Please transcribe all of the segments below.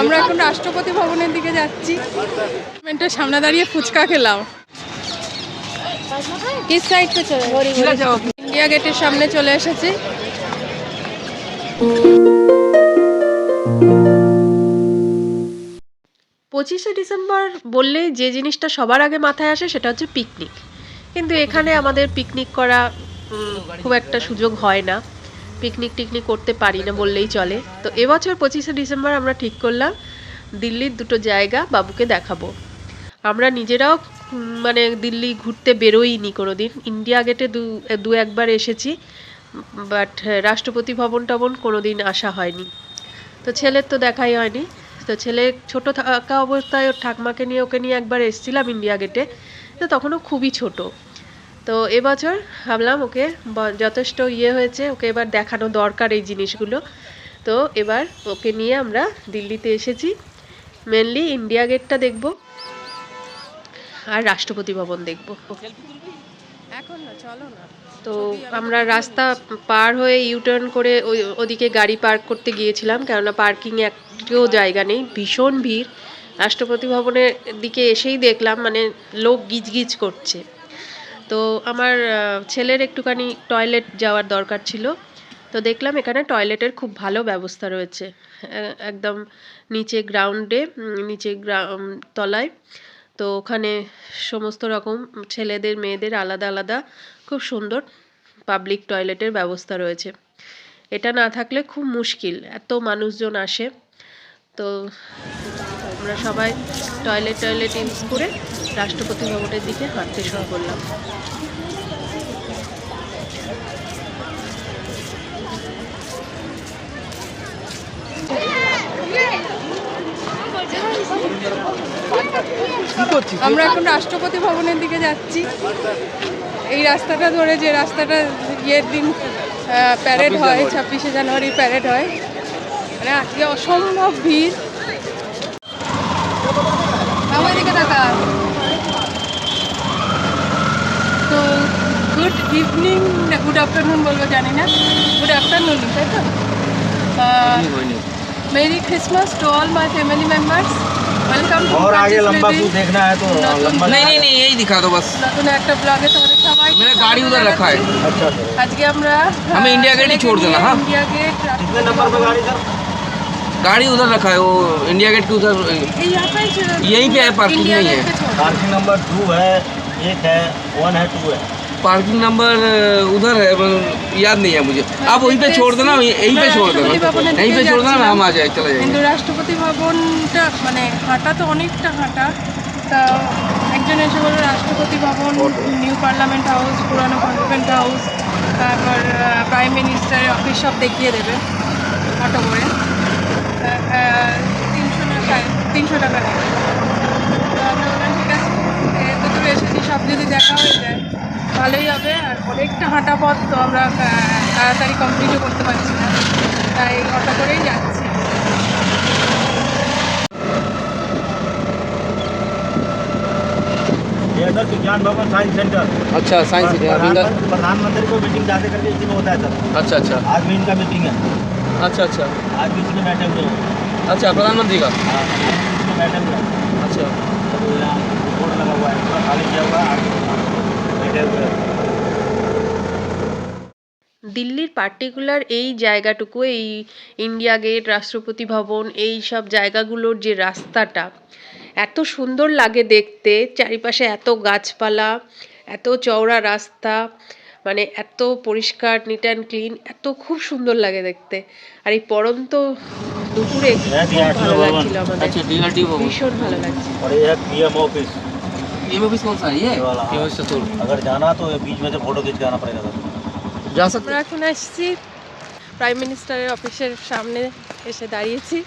আমরা এখন রাষ্ট্রপতি ভবনের দিকে যাচ্ছি। মেন্টের সামনে দাঁড়িয়ে ফুচকা খেলাম। কিস সাইড पे চলে ইন্ডিয়া গেটের সামনে চলে এসেছি। পঁচিশে ডিসেম্বর বললেই যে জিনিসটা সবার আগে মাথায় আসে সেটা হচ্ছে পিকনিক কিন্তু এখানে আমাদের পিকনিক করা খুব একটা সুযোগ হয় না। পিকনিক টিকনিক করতে পারি না বললেই চলে। তো এবছর পঁচিশে ডিসেম্বর আমরা ঠিক করলাম, দিল্লির দুটো জায়গা বাবুকে দেখাবো। আমরা নিজেরাও মানে দিল্লি ঘুরতে বেরোইনি কোনো দিন ইন্ডিয়া গেটে দু দু একবার এসেছি, বাট রাষ্ট্রপতি ভবন টবন কোনো দিন আসা হয়নি। তো ছেলের তো দেখাই হয়নি। তো ছেলে ছোট থাকা অবস্থায় ওর ঠাকমাকে নিয়ে, ওকে নিয়ে একবার এসেছিলাম ইন্ডিয়া গেটে। তো তখনও খুবই ছোট। তো এবছর ভাবলাম ওকে যথেষ্ট ইয়ে হয়েছে ওকে এবার দেখানো দরকার এই জিনিসগুলো। তো এবার ওকে নিয়ে আমরা দিল্লিতে এসেছি। মেনলি ইন্ডিয়া গেটটা দেখব আর রাষ্ট্রপতি ভবন দেখব। এখন না চলো না। তো আমরা রাস্তা পার হয়ে ইউটার্ন করে ওই ওদিকে গাড়ি পার্ক করতে গিয়েছিলাম কেননা পার্কিং একটিও জায়গা নেই ভীষণ ভিড়। রাষ্ট্রপতি ভবনের দিকে এসেই দেখলাম মানে লোক গিজগিজ করছে। তো আমার ছেলের একটুখানি টয়লেট যাওয়ার দরকার ছিল। তো দেখলাম এখানে টয়লেটের খুব ভালো ব্যবস্থা রয়েছে। একদম নিচে গ্রাউন্ডে নিচে তলায়। তো ওখানে সমস্ত রকম ছেলেদের, মেয়েদের আলাদা আলাদা খুব সুন্দর পাবলিক টয়লেটের ব্যবস্থা রয়েছে। এটা না থাকলে খুব মুশকিল। এত মানুষজন আসে। তো আমরা সবাই টয়লেট টয়লেট ইউজ করে রাষ্ট্রপতি ভবনের দিকে হাঁটতে শুরু করলাম। আমরা এখন রাষ্ট্রপতি ভবনের দিকে যাচ্ছি। এই রাস্তাটা ধরে যে রাস্তাটা ইয়ের দিন প্যারেড হয় ছাব্বিশে জানুয়ারি প্যারেড হয় মানে আজকে অসম্ভব ভিড় আমার দিকে দেখা তো গুড ইভিনিং না গুড আফটারনুন বলবো জানি না গুড আফটারনুন তাই তো merry Christmas to all my family members welcome to और आगे लंबा सूट देखना है तो लंबा नहीं नहीं नहीं यही दिखा दो बस নতুন একটা ব্লগে তোমাদের সবাই मैंने गाड़ी उधर रखा है अच्छा सर আজকে আমরা हमें इंडिया गेट ही छोड़ देना, हाँ? ইন্ডিয়া গেট कितने नंबर पे गाड़ी सर गाड़ी उधर रखा है वो इंडिया गेट के उधर यहीं पे है, parking नहीं है। पार्किंग नंबर टू है एक है वन है टू है पार्किंग नंबर उधर है मतलब याद नहीं है मुझे आप वहीं पे छोड़ देना यहीं पे छोड़ देना यहीं पे छोड़ देना ना हम आ जाए चले কিন্তু जाएंगे রাষ্ট্রপতি ভবনটা মানে হাঁটা তো অনেকটা হাঁটা তা একজন এসে বললো Rashtrapati Bhavan new parliament house পুরানো পার্লামেন্ট হাউস তারপর প্রাইম মিনিস্টারের অফিস সব দেখিয়ে দেবে অটো করে অনেকটা হাঁটা পথ তো আমরা আহ, তাড়াতাড়ি কমপ্লিটও করতে পারছি না তাই অটো করেই যাচ্ছি ये सर विज्ञान भवन साइंस सेंटर अच्छा साइंस प्रधानमंत्री प्रधानमंत्री को मीटिंग जाते करके इसी में होता है सर अच्छा अच्छा आज भी इनका मीटिंग है अच्छा अच्छा आज भी इसमें बैठे हुए हैं अच्छा प्रधानमंत्री का हाँ, आज भी इसमें बैठे हुए हैं अच्छा तो यहाँ बोर्ड लगा हुआ है पूरा खाली किया हुआ है आज बैठे हुए हैं দিল্লির পার্টিকুলার এই জায়গাটুকু এই ইন্ডিয়া গেট রাষ্ট্রপতি ভবন এই সব জায়গাগুলোর যে রাস্তাটা এত সুন্দর লাগে দেখতে চারিপাশে এত গাছপালা এত চওড়া রাস্তা মানে এত পরিষ্কার নিট অ্যান্ড ক্লিন এত খুব সুন্দর লাগে দেখতে আর এই পরন্ত দুপুরে খুব ভালো লাগছিল আমাদের अच्छा डी आर टी वो ভীষণ ভালো লাগছে और ये है पीएम ऑफिस ये ऑफिस कौन सा है ये ये वाला, हाँ। ये चतुर अगर जाना तो ये बीच में से फोटो खींच के आना पड़ेगा सर जा আমরা এখন আসছি প্রাইম মিনিস্টারের অফিসের সামনে এসে দাঁড়িয়েছি।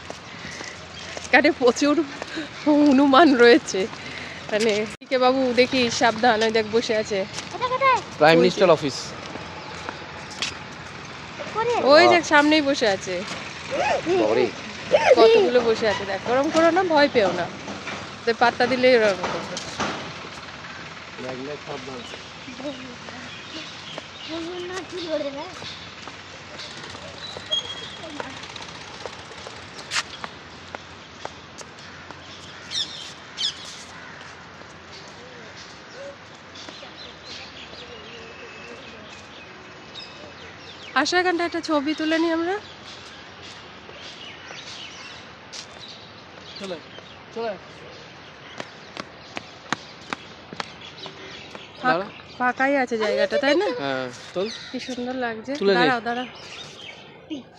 এখানে প্রচুর অনুমান রয়েছে। মানে কে বাবু দেখি সাবধান ওই দেখ বসে আছে। প্রাইম মিনিস্টার অফিস ওই দেখ সামনেই বসে আছে। কতগুলো বসে আছে দেখ গরম করো না ভয় পেও না। পাত্তা দিলেই ওরকম আশা এখানটা একটা ছবি তুলে নি আমরা। চলে চলে। ফাঁকাই আছে জায়গাটা তাই না? হ্যাঁ চল কি সুন্দর লাগছে। দাঁড়াও দাঁড়াও।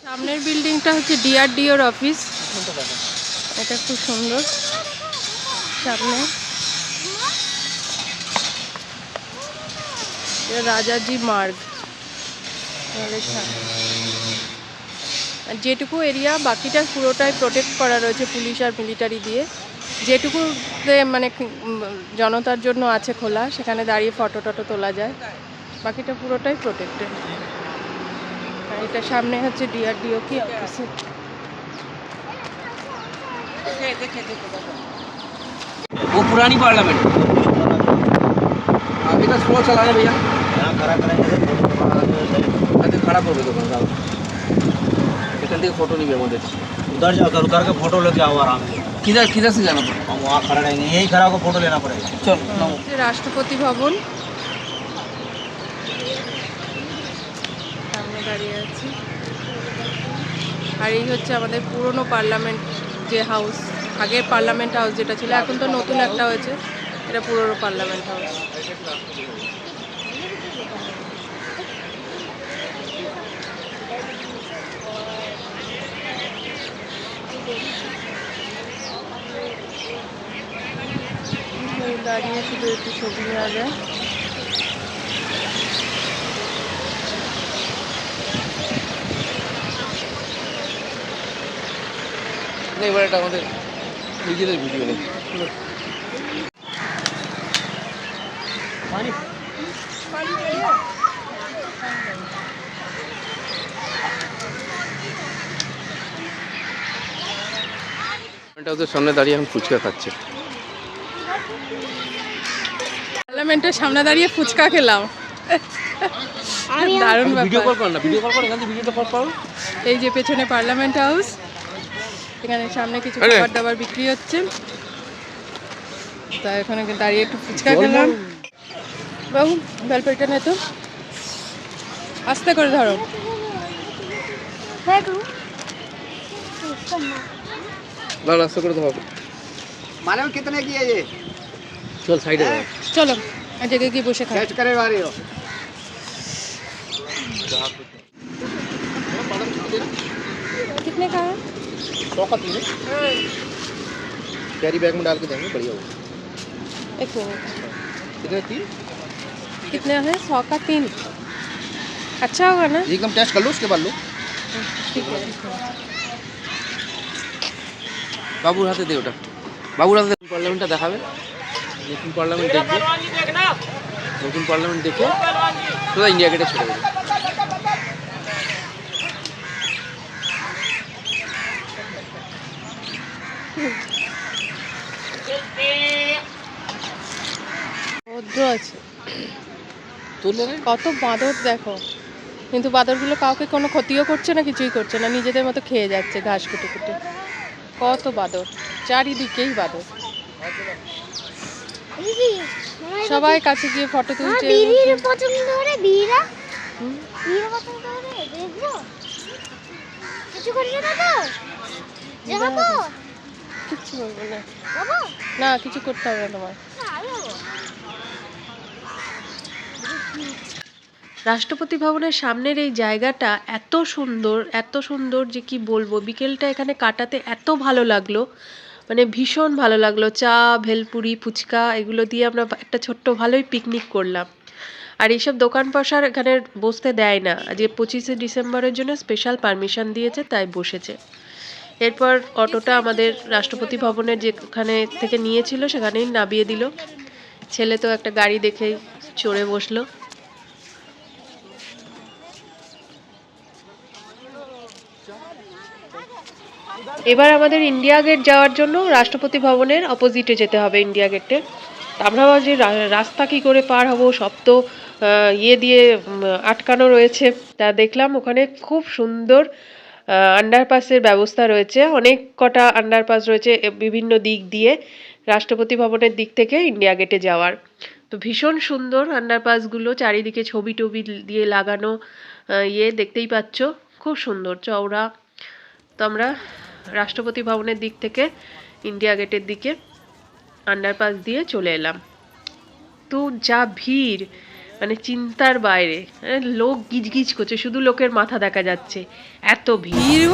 সামনের বিল্ডিংটা হচ্ছে ডিআরডিওর অফিস। এটা খুব সুন্দর। সামনে। রাজাজি মার্গ। যেটুকু এরিয়া বাকিটা পুরোটাই প্রোটেক্ট করা রয়েছে পুলিশ আর মিলিটারি দিয়ে। যেটুকু মানে কি- উম, জনতার জন্য আছে খোলা সেখানে দাঁড়িয়ে ফটো টটো তোলা যায় বাকিটা পুরোটাই প্রোটেক্টেড আর এটা সামনে হচ্ছে ডিআরডিও কি অফিস वो पुरानी पार्लियामेंट हाँ बेटा स्लो चलाना भैया यहाँ खड़ा करेंगे तो फोटो बनवाना আচ্ছা খারাপ করবে দোকান দাও এখান থেকে ফটো নিবে আমাদের उधर जाकर उतर के फोटो लेके आओ आराम से কিধার কিধার से जाना पड़ेगा हम वहाँ खड़ा रहेंगे यही खड़ा होकर फोटो लेना पड़ेगा চল নামো হচ্ছে রাষ্ট্রপতি ভবন সামনে দাঁড়িয়ে আছি আর এই হচ্ছে আমাদের পুরনো পার্লামেন্ট যে হাউস আগের পার্লামেন্ট হাউস যেটা ছিল এখন তো নতুন একটা হয়েছে এটা পুরনো পার্লামেন্ট হাউস দাঁড়িয়ে শুধু একটু ছবি নেওয়া যায়। এবার এটা আমাদের নিজেদের ভিডিও এটা ওদের সামনে দাঁড়িয়ে এখন ফুচকা খাচ্ছে। পার্লামেন্টের সামনে দাঁড়িয়ে ফুচকা খেলাম। ভিডিও এই যে পেছনে পার্লামেন্ট হাউস এখানে সামনে কিছু খাবার দাবার বিক্রি হচ্ছে। তা এখানে দাঁড়িয়ে একটু ফুচকা খেলাম। বাবু বেলপেটা নেতো আস্তে করে ধরো। আস্তে করে ধরো। মানে কেতনে গিয়ে চল সাইডে চলো এক জায়গায় গিয়ে বসে খাই करे वाले हो कितने का है सौ का तीन कैरी बैग में डाल के देंगे बढ़िया होगा एक मिनट कितने तीन कितने है सौ का तीन अच्छा होगा ना एकदम टेस्ट कर लो उसके बाद लो ठीक है বাবুর হাতে দে ওটা বাবুর হাতে পার্লামেন্টটা দেখাবে নতুন পার্লামেন্ট দেখবে। নতুন পার্লামেন্ট দেখে সোজা ইন্ডিয়া গেটে ছেড়ে দেবে। আছে। তুললে না কত বাঁদর দেখো। কিন্তু বাঁদরগুলো কাউকে কোনো ক্ষতিও করছে না কিছুই করছে না। নিজেদের মতো খেয়ে যাচ্ছে ঘাস কুটে কুটে। কত বাঁদর। চারিদিকেই বাঁদর। সবাই কাছে গিয়ে ফটো তুলছে। বিড়ির পছন্দ করে বিড়া হুম, বিড়া পছন্দ করে দেখব। কিছু করবে না তো দেখাবো কিচ্ছু বলব না। না কিছু করতে হবে না তোমার রাষ্ট্রপতি ভবনের সামনের এই জায়গাটা এত সুন্দর এত সুন্দর যে কি বলব বিকেলটা এখানে কাটাতে এত ভালো লাগল। মানে ভীষণ ভালো লাগল। চা, ভেলপুরি, ফুচকা এগুলো দিয়ে আমরা একটা ছোট্ট ভালোই পিকনিক করলাম। আর এইসব দোকান পসার এখানে বসতে দেয় না। যে পঁচিশে ডিসেম্বরের জন্য স্পেশাল পারমিশন দিয়েছে, তাই বসেছে। এরপর অটোটা আমাদের রাষ্ট্রপতি ভবনের যেখানে থেকে নিয়েছিল, সেখানেই নামিয়ে দিল। ছেলে তো একটা গাড়ি দেখেই চড়ে বসল। এবার আমাদের ইন্ডিয়া গেট যাওয়ার জন্য রাষ্ট্রপতি ভবনের অপোজিটে যেতে হবে ইন্ডিয়া গেটে আমরা যে রাস্তা কি করে পার হব, সব তো ইয়ে দিয়ে আটকানো রয়েছে। তা দেখলাম ওখানে খুব সুন্দর আন্ডারপাসের ব্যবস্থা রয়েছে। অনেক কটা আন্ডারপাস রয়েছে বিভিন্ন দিক দিয়ে রাষ্ট্রপতি ভবনের দিক থেকে ইন্ডিয়া গেটে যাওয়ার। তো ভীষণ সুন্দর আন্ডারপাসগুলো চারিদিকে ছবি টবি দিয়ে লাগানো ইয়ে দেখতেই পাচ্ছ। খুব সুন্দর। চওড়া তো আমরা রাষ্ট্রপতি ভবনের দিক থেকে ইন্ডিয়া গেটের দিকে আন্ডারপাস দিয়ে চলে এলাম। তো যা ভিড় মানে চিন্তার বাইরে আহ, লোক গিজগিজ করছে শুধু লোকের মাথা দেখা যাচ্ছে এত ভিড়।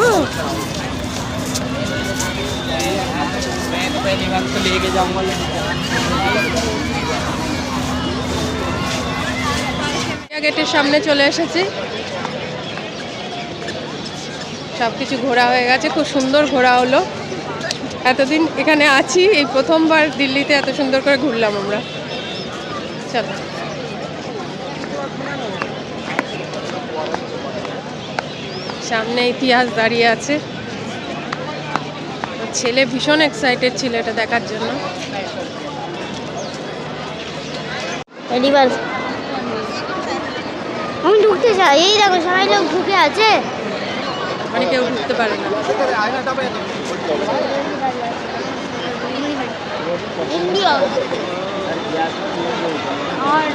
গেটের সামনে চলে এসেছি। সব কিছু ঘোরা হয়ে গেছে, খুব সুন্দর ঘোরা হলো। এতদিন এখানে আছি, এই প্রথমবার দিল্লিতে এত সুন্দর করে ঘুরলাম আমরা। চলো। সামনে ইতিহাস দাঁড়িয়ে আছে। ছেলে ভীষণ এক্সাইটেড ছিল এটা দেখার জন্য। আমি ঢুকতে চাই। এই দেখো, সবাই লোক ঢুকে আছে। মানে কেউ ঢুকতে পারে না। আর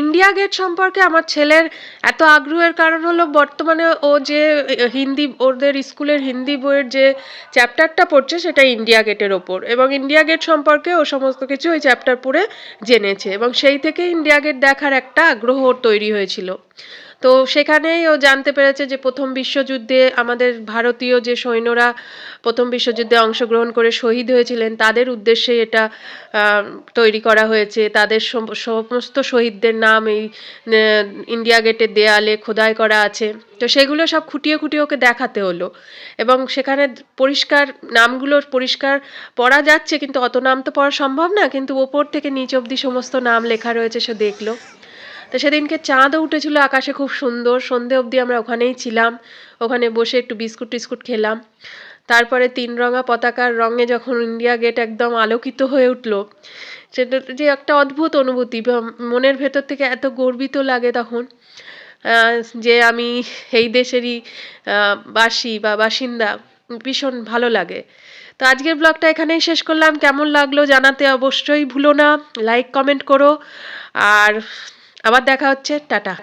ইন্ডিয়া গেট সম্পর্কে আমার ছেলের এত আগ্রহের কারণ হলো বর্তমানে ও যে হিন্দি, ওদের স্কুলের হিন্দি বইয়ের যে চ্যাপ্টারটা পড়ছে সেটা ইন্ডিয়া গেটের ওপর। এবং ইন্ডিয়া গেট সম্পর্কে ও সমস্ত কিছু ওই চ্যাপ্টার পড়ে জেনেছে। এবং সেই থেকে ইন্ডিয়া গেট দেখার একটা আগ্রহ ওর তৈরি হয়েছিল। তো সেখানেই ও জানতে পেরেছে যে প্রথম বিশ্বযুদ্ধে আমাদের ভারতীয় যে সৈন্যরা প্রথম বিশ্বযুদ্ধে অংশগ্রহণ করে শহীদ হয়েছিলেন, তাদের উদ্দেশ্যে এটা তৈরি করা হয়েছে। তাদের সমস্ত শহীদদের নাম এই ইন্ডিয়া গেটের দেয়ালে খোদাই করা আছে। তো সেগুলো সব খুঁটিয়ে খুঁটিয়ে ওকে দেখাতে হলো। এবং সেখানে পরিষ্কার, নামগুলো পরিষ্কার পড়া যাচ্ছে, কিন্তু অত নাম তো পড়া সম্ভব না, কিন্তু ওপর থেকে নিচ অবধি সমস্ত নাম লেখা রয়েছে, সে দেখল। তো সেদিনকে চাঁদও উঠেছিল আকাশে খুব সুন্দর। সন্ধে অবধি আমরা ওখানেই ছিলাম। ওখানে বসে একটু বিস্কুট টিস্কুট খেলাম। তারপরে তিন রঙা পতাকার রঙে যখন ইন্ডিয়া গেট একদম আলোকিত হয়ে উঠল, সেটা যে একটা অদ্ভুত অনুভূতি। মনের ভেতর থেকে এত গর্বিত লাগে তখন। যে আমি এই দেশেরই বাসি বা বাসিন্দা, ভীষণ ভালো লাগে। তো আজকের ব্লগটা এখানেই শেষ করলাম। কেমন লাগল জানাতে অবশ্যই ভুলো না। লাইক, কমেন্ট করো। আর আবার দেখা হচ্ছে টাটা।